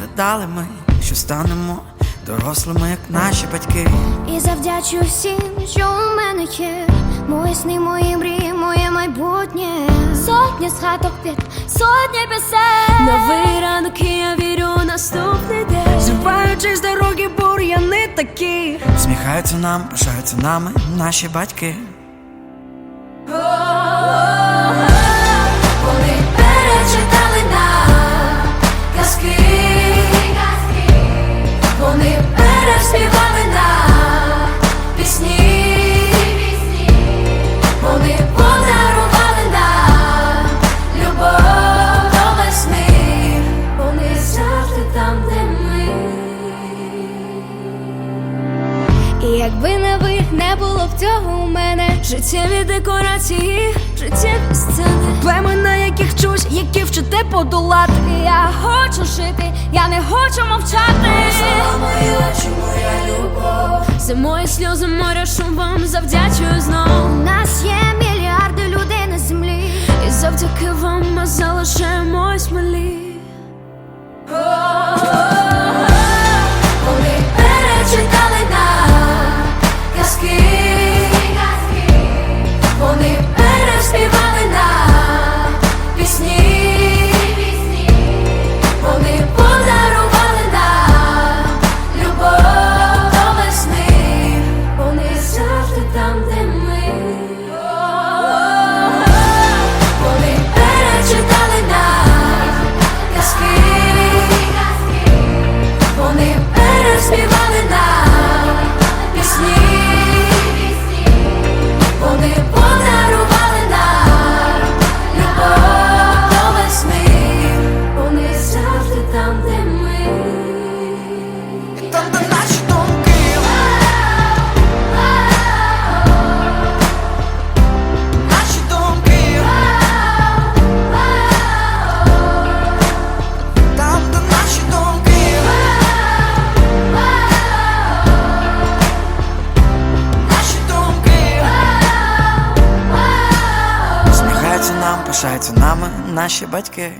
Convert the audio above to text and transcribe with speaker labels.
Speaker 1: гадали ми, що станемо дорослими, як наші батьки.
Speaker 2: І завдячую всім, що у мене є. Мої сни, мої мрії, моє майбутнє. Сотні згадок під сотні пісень.
Speaker 3: Новий ранок, і я вірю у наступний день.
Speaker 4: Зриваючись з дороги, бур'яни такі.
Speaker 1: Сміхаються нам, пишаються нами наші батьки.
Speaker 2: Якби не ви, не було б цього у мене.
Speaker 3: Життєві декорації, життєві сцени.
Speaker 4: Племена, на яких чусь, які вчите подолати.
Speaker 2: Я хочу жити, я не хочу мовчати.
Speaker 3: Слава моя, чому я любов. Зимої сльози моря вам завдячую знов.
Speaker 1: Нам, пишаються нами наші батьки.